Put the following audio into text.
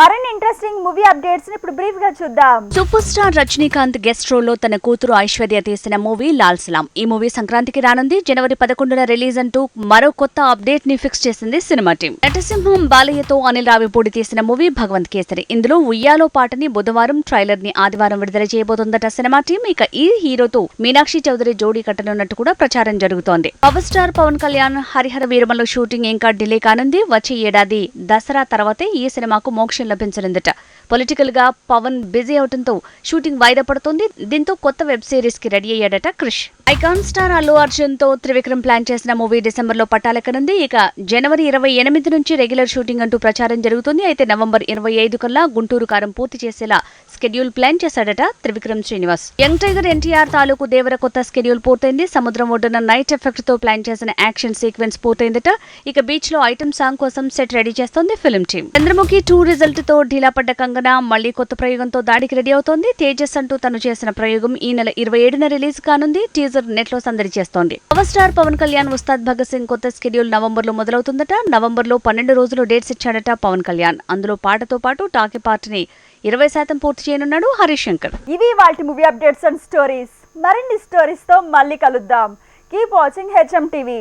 మరిన్ని interesting movie updates ఇప్పుడు బ్రీఫ్గా చూద్దాం. సూపర్ స్టార్ రజనీకాంత్ గెస్ట్ రోల్లో తన కూతురు ఐశ్వర్య తీసిన మూవీ లాల్ సలాం. ఈ మూవీ సంక్రాంతికి రానుంది. జనవరి పదకొండున రిలీజ్ అంటూ మరో కొత్త అప్డేట్ని ఫిక్స్ చేసింది సినిమా టీం నటసింహం బాలయ్యతో అనిల్ రావిపూడి తీసిన మూవీ భగవంత్ కేసరి. ఇందులో ఉయ్యాలో పాటని బుధవారం ట్రైలర్ని ఆదివారం విడుదల చేయబోతోందట సినిమా టీం ఇక ఈ హీరోతో మీనాక్షి చౌదరి జోడీ కట్టనున్నట్టు కూడా ప్రచారం జరుగుతోంది. పవర్ స్టార్ పవన్ కళ్యాణ్ హరిహర వీరమలో షూటింగ్ ఇంకా డిలే కానుంది. వచ్చే ఏడాది దసరా తర్వాతే ఈ సినిమాకు మోక్షం ரிலேஷனில் பெஞ்சிருந்துட்டா గా పవన్ బిజీ అవడంతో షూటింగ్ వాయిదా పడుతోంది. దీంతో కొత్త వెబ్ సిరీస్కి రెడీ అయ్యాడట క్రిష్. ఐకాన్ స్టార్ అల్లు అర్జున్తో త్రివిక్రమ్ ప్లాన్ చేసిన మూవీ డిసెంబర్లో పట్టాలెక్కనుంది ఇక జనవరి ఇరవై ఎనిమిది నుంచి రెగ్యులర్ షూటింగ్ అంటూ ప్రచారం జరుగుతుంది. అయితే నవంబర్ ఇరవై ఐదు కల్లా గుంటూరు కారం పూర్తి చేసేలా స్కెడ్యూల్ ప్లాన్ చేశాడట Trivikram Srinivas. Young tiger NTR తాలూకు దేవర కొత్త స్కెడ్యూల్ పూర్తయింది. సముద్రం ఒడ్డున నైట్ ఎఫెక్ట్తో ప్లాన్ చేసిన యాక్షన్ సీక్వెన్స్ పూర్తయిందట. ఇక బీచ్లో ఐటమ్ సాంగ్ కోసం సెట్ రెడీ చేస్తోంది ఫిల్మ్ టీమ్ చంద్రముఖి టూ రిజల్ట్తో ఢీలా పడ్డ తెలంగాణ మళ్ళీ కొత్త ప్రయోగంతో దాడికి రెడీ అవుతోంది. తేజస్ అంటూ తను చేసిన ప్రయోగం ఈ నెల ఇరవై ఏడున రిలీజ్ కానుంది. టీజర్ నెట్లో సందడి చేస్తోంది. పవర్ స్టార్ పవన్ కళ్యాణ్ ఉస్తాద్ భగత్ సింగ్ కొత్త స్కెడ్యూల్ నవంబర్లో మొదలవుతుందట. నవంబర్లో పన్నెండు రోజులు డేట్స్ ఇచ్చాడట పవన్ కళ్యాణ్. అందులో పాటతో పాటు టాకీ పార్టీని ఇరవై శాతం పూర్తి చేయనున్నాడు హరీష్ శంకర్. ఇవి వాటి మూవీ అప్డేట్స్ అండ్ స్టోరీస్. మరిన్ని స్టోరీస్తో మళ్ళీ కలుద్దాం. Keep watching HM TV